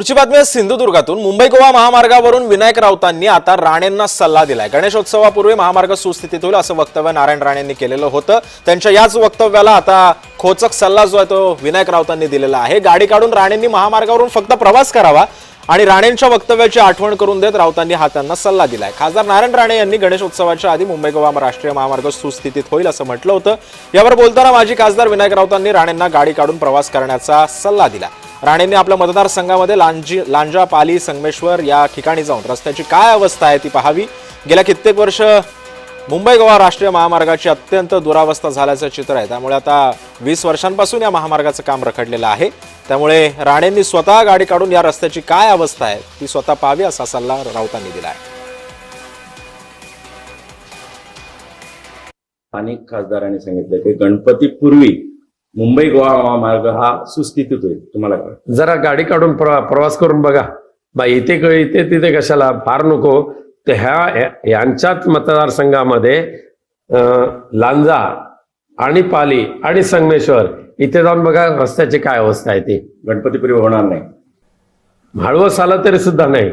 पुढची बातमी सिंधुदुर्गातून. मुंबई गोवा महामार्गावरून विनायक राऊतांनी आता राणेंना सल्ला दिलाय. गणेशोत्सवापूर्वी महामार्ग सुस्थितीत होईल असं वक्तव्य नारायण राणेंनी केलेलं होतं. त्यांच्या याच वक्तव्याला आता खोचक सल्ला जो आहे तो विनायक राऊतांनी दिलेला आहे. गाडी काढून राणेंनी महामार्गावरून फक्त प्रवास करावा आणि राणेंच्या वक्तव्याची आठवण करून देत राऊतांनी हा त्यांना सल्ला दिलाय. खासदार नारायण राणे यांनी गणेशोत्सवाच्या आधी मुंबई गोवा राष्ट्रीय महामार्ग सुस्थितीत होईल असं म्हटलं होतं. यावर बोलताना माजी खासदार विनायक राऊतांनी राणेंना गाडी काढून प्रवास करण्याचा सल्ला दिला राणेंनी आपल्या मतदारसंघामध्ये लांजी लांजा पाली संगमेश्वर या ठिकाणी जाऊन रस्त्याची काय अवस्था आहे ती पाहावी. गेल्या कित्येक वर्ष मुंबई गोवा राष्ट्रीय महामार्गाची अत्यंत दुरावस्था झाल्याचं चित्र आहे. त्यामुळे आता वीस वर्षांपासून या महामार्गाचं काम रखडलेलं आहे. त्यामुळे राणेंनी स्वतः गाडी काढून या रस्त्याची काय अवस्था आहे ती स्वतः पाहावी असा सल्ला राऊतांनी दिला आहे. स्थानिक खासदारांनी सांगितलं की गणपतीपूर्वी मुंबई गोवा महामार्ग हा सुस्थितीत होईल तुम्हाला काय जरा गाडी काढून प्र- प्रवास करून बघा. बा इथे इथे तिथे कशाला? फार नको. तर ह्या यांच्याच मतदारसंघामध्ये लांजा आणि पाली आणि संगमेश्वर इथे जाऊन बघा रस्त्याची काय अवस्था आहे ती. गणपतीपूर्वी होणार नाही. हळवस आलं तरी सुद्धा नाही.